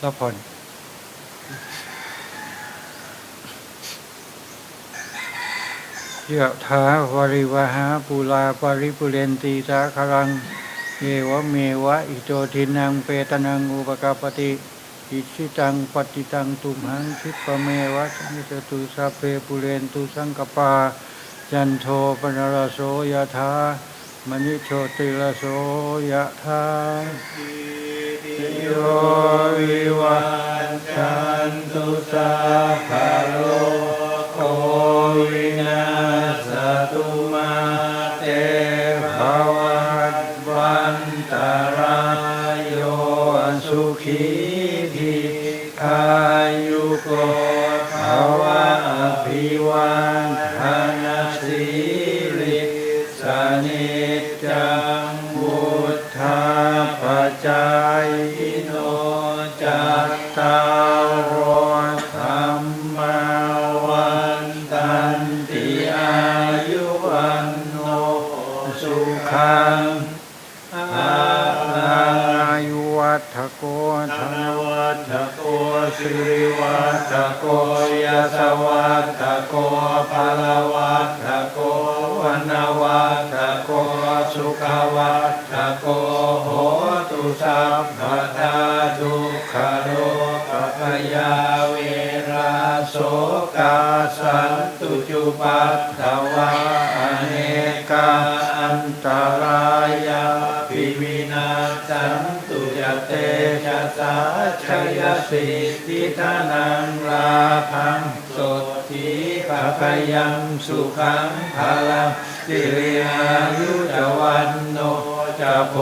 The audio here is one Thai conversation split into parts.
แล้วผ่อนยะถาวริวหาปุลาปริปุเรนตีสาคารังเอวเมวะอิโตทินังเปตนังอุปกาปติ อิชิตังปฏิตังตุมหังคิปะเมวะสมิจตุสัพเพปุเรนตุสังกปา จันโทปนรโสยะธามณิโชติรโสยะธา โยวิวันจันตุสัพพะโลกโควินาสตุมาเตภวัตวันตารายโยสุขีทีขายุโกภาวะอภิวันทานาสิ สุขังอาอายุวัฏโกธนวัฏโกสิริวัฏโกยะสวัฏโกภาลวัฏโกวันวัฏโกสุขวัฏโกโหตุสัพพทาทุกขโลกพยาเวราโสกาสันตุจุปัตถ นตรายาปิวินาสันตุจเตชะสาชยสิทธิทานังลาพังสดทีภะพยังสุขังพลังสิริอายุจวันโนจะโพ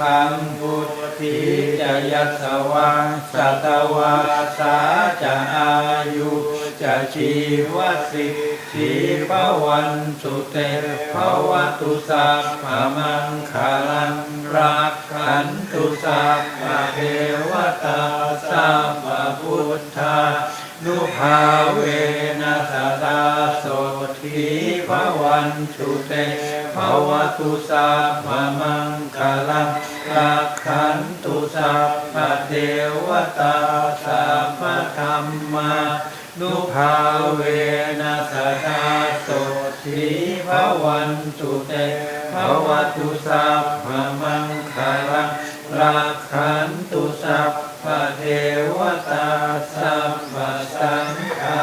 คังพุทธิจะยัสสวังสัตวาสาจะอายุ จะชีวสิทธิภวันสุเตภวตุสัพพมังคาลังรักขันตุสัพพเทวตาสัพพพุทธานุภาเวนัสตาโสทีภวันตุเตภวตุสัพพมังคาลังรักขันตุสัพพเทวตาสัพพะธรรมา นุภาเวนัสตาโสทีภวันตุเตภวตุสัพพมังคารังรักขันตุสัพเทวตาสัพพสังฆา